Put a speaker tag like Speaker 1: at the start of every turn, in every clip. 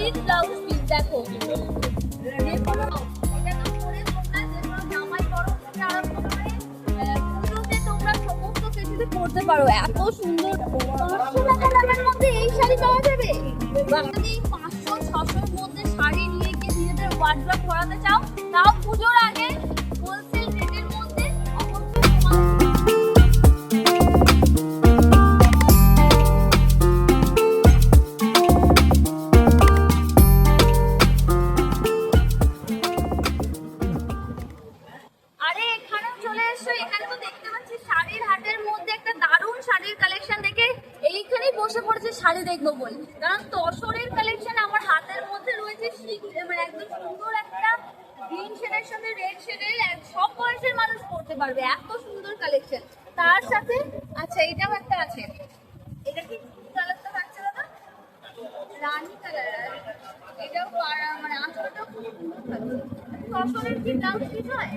Speaker 1: With blouse piece দেখো। যে পারো এত সুন্দর, পাঁচশো টাকা দামের মধ্যে এই শাড়ি পাওয়া যাবে? যদি পাঁচশো, ছশোর মধ্যে শাড়ি নিয়ে গিয়ে নিজেদের ওয়ার্ড্রপ করাতে চাও, তাও পুজোর আগে এখানে তো দেখতে পাচ্ছি শাড়ির হাটের মধ্যে একটা দারুণ শাড়ির কালেকশন দেখে এইখানেই বসে পড়েছে শাড়ি দেখব বলে। কারণ তসরের কালেকশন আমার হাতের মধ্যে রয়েছে মানে একদম সুন্দর একটা গ্রিন শেডের সাথে রেড শেডের সব বয়সের মানুষ পড়তে পারবে, এত সুন্দর কালেকশন তার সাথে আচ্ছা এটাও একটা আছে। রানী কালার এটাও মানে আঁচলটাও খুব সুন্দর থাকছে। তসরের কি দাম কি হয়?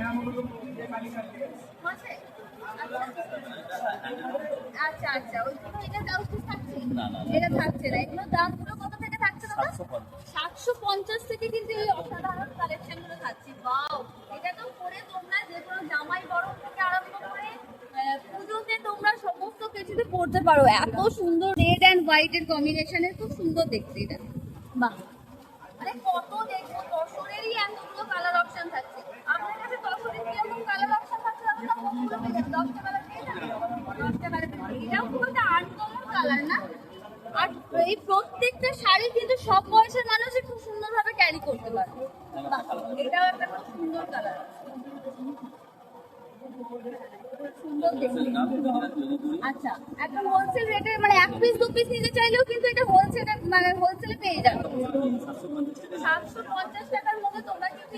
Speaker 1: আচ্ছা আচ্ছা ওই এটা ব্লাউজ পিস থাকছে এটা থাকছে না। এগুলো দামগুলো কত থেকে থাকছে দাদা সাতশো পঞ্চাশ। থেকে কিন্তু এই অসাধারণ কালেকশন থাকছে। বাও এটা তো পরে তোমরা যে কোনো জামাই বড় থেকে আরম্ভ করে পুজোতে তোমরা সমস্ত কিছুতে পরতে পারো। এত সুন্দর রেড অ্যান্ড হোয়াইট এর কম্বিনেশনে খুব সুন্দর দেখতে এটা। বাহ! মানে কত দেখব তসরেরই এতগুলো কালার অপশন থাকছে। এই প্রত্যেকটা শাড়ি কিন্তু সব বয়সের মানুষই খুব সুন্দরভাবে ক্যারি করতে পারে। আচ্ছা মানে এক পিস দু পিস নিতে চাইলেও কিন্তু এটা হোলসেলে মানে হোলসেলে পেয়ে যাবে। সাতশো পঞ্চাশ টাকার মধ্যে তোমরা কিন্তু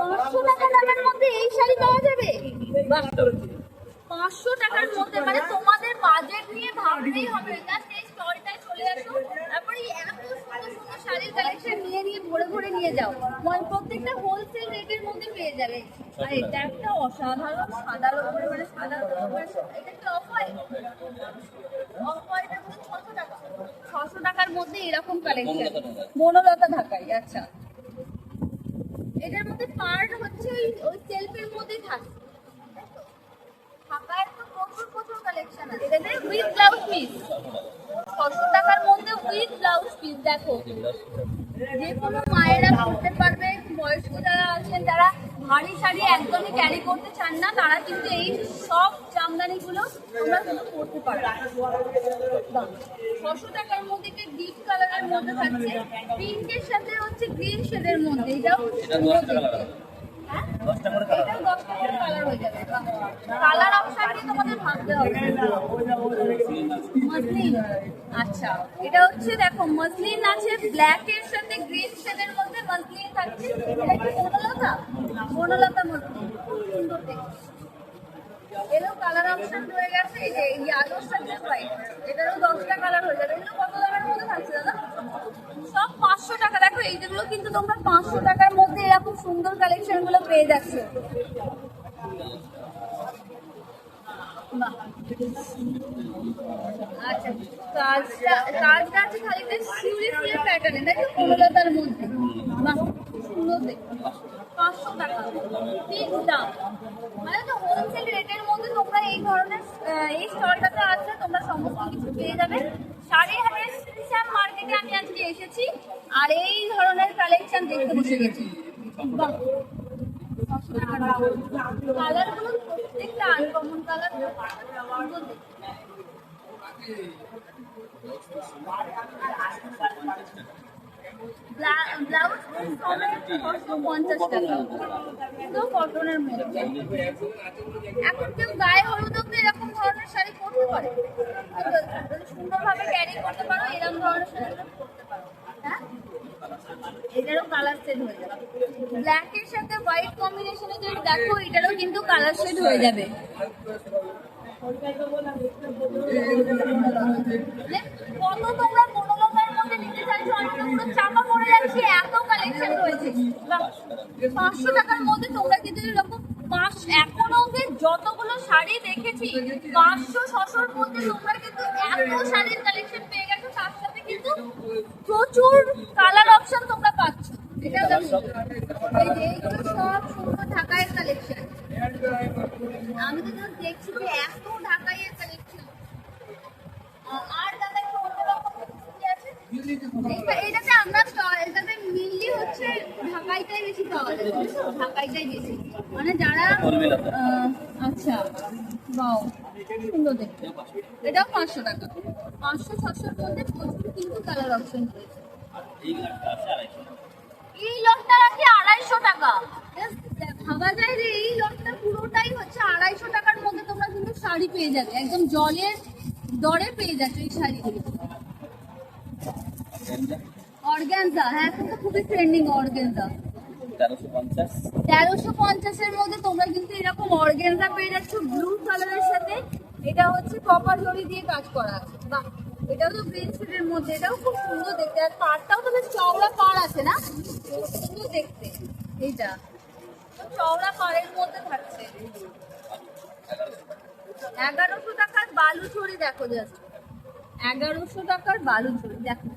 Speaker 1: পাঁচশো টাকা দামের মধ্যে এই শাড়ি পাওয়া যাবে? পাঁচশো টাকার মধ্যে মানে তোমাদের বাজেট নিয়ে ভাবতেই হবে। জাস্ট এই স্টলটায় চলে আসো তারপরে এই এত সুন্দর সুন্দর শাড়ির কালেকশন নিয়ে নিয়ে ভরে ভরে নিয়ে যাও। মানে প্রত্যেকটা হোলসেল রেটের মধ্যে পেয়ে যাবে। আর এটা একটা অসাধারণ সাদার উপরে মানে সাদার উপরে এটা কি অফ হোয়াইট অফ হোয়াইটের মধ্যে ছশো টাকা। ছশো টাকার মধ্যে এরকম কালেকশন বনলতা ঢাকাই আচ্ছা। এটার মধ্যে পার্ট হচ্ছে ওই ওই সেলফের মধ্যেই থাকে। ঢাকায় তো প্রচুর প্রচুর কালেকশন আছে। এখানে উইথ ব্লাউজ পিস ছশো টাকার মধ্যে উইথ ব্লাউজ পিস দেখো। যে কোনো মায়েরা পড়তে পারবে বয়স্ক যারা আছেন যারা ভারী শাড়ি একদমই ক্যারি করতে চান না তারা কিন্তু এই সব জামদানিগুলো তোমরা কিন্তু পড়তে পারো। ছশো টাকার মধ্যে একটা ডিপ কালারের মধ্যে থাকছে পিঙ্কের সাথে হচ্ছে গ্রিন শেডের মধ্যে এটাও দেখতে। হ্যাঁ? কালার হয়ে যাবে। কালার অপশন তোমাদের আচ্ছা এটা হচ্ছে দেখো, মসলিন আছে ব্ল্যাক সাথে গ্রিন শেডের মধ্যে মসলিন থাকছে। এটা কি বনলতা? বনলতা মসলিন, খুব গেছে, এই যে এটারও দশটা কালার হয়ে যাবে। এগুলো থাকছে দাদা? সব পাঁচশো টাকা। দেখো, এই যেগুলো কিন্তু তোমরা পাঁচশো টাকার মধ্যে এরকম সুন্দর কালেকশনগুলো পেয়ে যাচ্ছ। আচ্ছা কাজটা কাজটা আছে মানে তোমরা এই পেয়ে যাবে। হাটের শ্যাম মার্কেটে আমি আজকে এসেছি, আর এই ধরনের কালেকশন দেখতে বসে গেছি। বাহ কালারগুলো প্রত্যেকটা আনকমন কালার ব্লাউজ পঞ্চাশ এখন কেউ গায়ে হলুদ অব্দি এরকম ধরনের শাড়ি পরতে পারে। সুন্দরভাবে ক্যারি করতে পারো, এরকম ধরনের শাড়ি পারো। এটারও কালার সেট হয়ে যাবে। ব্ল্যাকের সাথে হোয়াইট কম্বিনেশনে যদি দেখো, এটারও কিন্তু কালার সেট হয়ে যাবে। মানে কত তোমরা মধ্যে নিতে চাইছো? আমি পুরো চাপা পড়ে যাচ্ছি, এত কালেকশন রয়েছে। পাঁচশো টাকার মধ্যে তোমরা কিন্তু এরকম পাঁচ, এখনও অব্দি যতগুলো শাড়ি দেখেছি, পাঁচশো, ছশোর মধ্যে তোমরা কিন্তু এত শাড়ির কালেকশন পেয়ে কিন্তু প্রচুর কালার অপশন তোমরা পাচ্ছ। কালেকশন আমি তো দেখছি যে এত ঢাকাইয়ের এটাতে আমরা এটাতে মেনলি হচ্ছে ঢাকাইটাই বেশি পাওয়া যায়। মানে যারা আচ্ছা বাও সুন্দর দেখতে। এটাও পাঁচশো টাকা। পাঁচশো ছশোর মধ্যে প্রচুর কিন্তু কালার অপশন রয়েছে। এই লটটা রাখি আড়াইশো টাকা। ভাবা যায় যে এই লটটা পুরোটাই হচ্ছে আড়াইশো টাকার মধ্যে তোমরা কিন্তু শাড়ি পেয়ে যাবে। একদম জলের দরে পেয়ে যাচ্ছ এই শাড়িগুলো অর্গ্যানজা হ্যাঁ এখন তো খুবই ট্রেন্ডিং অর্গ্যানজা
Speaker 2: তেরোশো
Speaker 1: তেরোশো পঞ্চাশের মধ্যে তোমরা কিন্তু এরকম অর্গ্যানজা পেয়ে যাচ্ছ ব্লু কালারের সাথে। এটা হচ্ছে কপার জড়ি দিয়ে কাজ করা আছে। বাহ, এটাও তো গ্রিন মধ্যে, এটাও খুব সুন্দর দেখতে। আর পাড়টাও তো বেশ চওড়া পাড় আছে না? খুব সুন্দর দেখতে। এইটা, চওড়া পাড়ের মধ্যে থাকছে। এগারোশো টাকার বালু ছড়ি দেখো জাস্ট এগারোশো টাকার বালু ছড়ি, দেখো।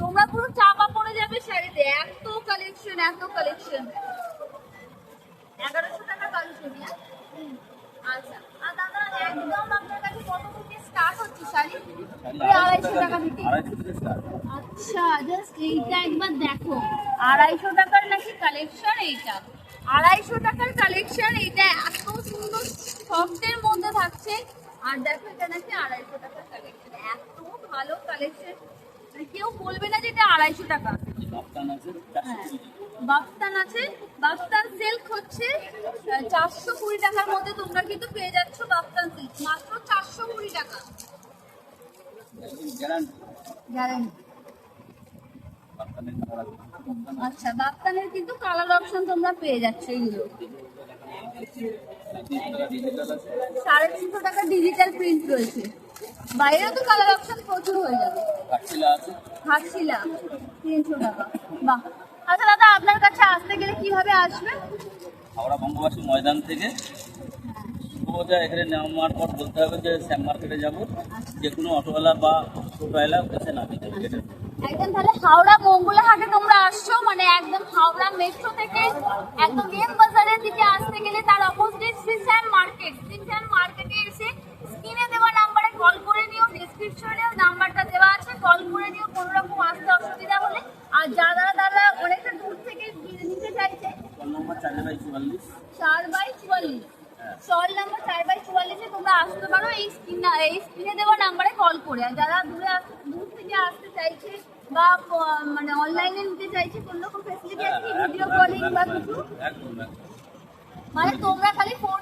Speaker 1: তোমরা পুরো চাপা পড়ে যাবে শাড়িতে। এত কালেকশন এত কালেকশন এগারোশো টাকার বালু ছড়ি হ্যাঁ? আচ্ছা আর দাদা একদম আপনার কাছে কত থেকে স্টার্ট হচ্ছে শাড়ি ওই আড়াইশো টাকা থেকে
Speaker 2: আড়াইশো থেকে স্টার্ট
Speaker 1: আচ্ছা জাস্ট এইটা একবার দেখো। আড়াইশো টাকার নাকি কালেকশন এইটা? আড়াইশো টাকার কালেকশন এইটা এত সুন্দর সফটের মধ্যে থাকছে। আর দেখো, এটা নাকি আড়াইশো টাকার কালেকশন এত ভালো কালেকশন কেউ বলবে না যে এটা আড়াইশো টাকা। হ্যাঁ।
Speaker 2: কুড়ি
Speaker 1: বাফতান আছে সিল্ক হচ্ছে চারশো কুড়ি টাকার মধ্যে তোমরা কিন্তু পেয়ে যাচ্ছ বাফতান সিল্ক মাত্র চারশো কুড়ি টাকা। আচ্ছা বাপ্তানের কিন্তু কালার অপশন তোমরা পেয়ে যাচ্ছ এইগুলো। সাড়ে তিনশো টাকা ডিজিটাল প্রিন্ট রয়েছে। বাইরেও তো কালার অপশন প্রচুর হয়ে যাবে। হাসিলা তিনশো টাকা। বাহ। আচ্ছা দাদা আপনার কাছে আসতে গেলে কীভাবে আসবে?
Speaker 2: হাওড়া বঙ্গবাসী ময়দান থেকে সোজা এখানে নামার পর বলতে হবে যে শ্যাম মার্কেটে যাব। যে কোনো অটোওয়ালা বা টোটোওয়ালা কাছে নামি যাবে গেটের
Speaker 1: একদম তাহলে হাওড়া মঙ্গলাহাটে তোমরা আসছো? মানে একদম হাওড়া মেট্রো থেকে একদম এম বাজারের দিকে আসতে গেলে তার অপোজিট শ্রীশ্যাম মার্কেট শ্রীশ্যাম মার্কেটে এসে স্ক্রিনে দেওয়া নাম্বারে কল করে নিও ডিসক্রিপশনেও নাম্বারটা দেওয়া আছে। কল করে নিও কোনো রকম আসতে অসুবিধা হলে। আর যারা যারা অনেকটা দূর থেকে নিতে চাইছে
Speaker 2: নম্বর চার বাই চুয়াল্লিশ।
Speaker 1: চার বাই চুয়াল্লিশ। স্টল নাম্বার চার বাই চুয়াল্লিশে তোমরা আসতে পারো। এই স্ক্রিন এই স্ক্রিনে দেওয়া নাম্বারে কল করে। আর যারা দূরে দূর থেকে আসতে চাইছে বা মানে অনলাইনে নিতে চাইছে কোন রকম ফেসিলিটি আছে ভিডিও কলিং বা কিছু? মানে তোমরা খালি ফোনটা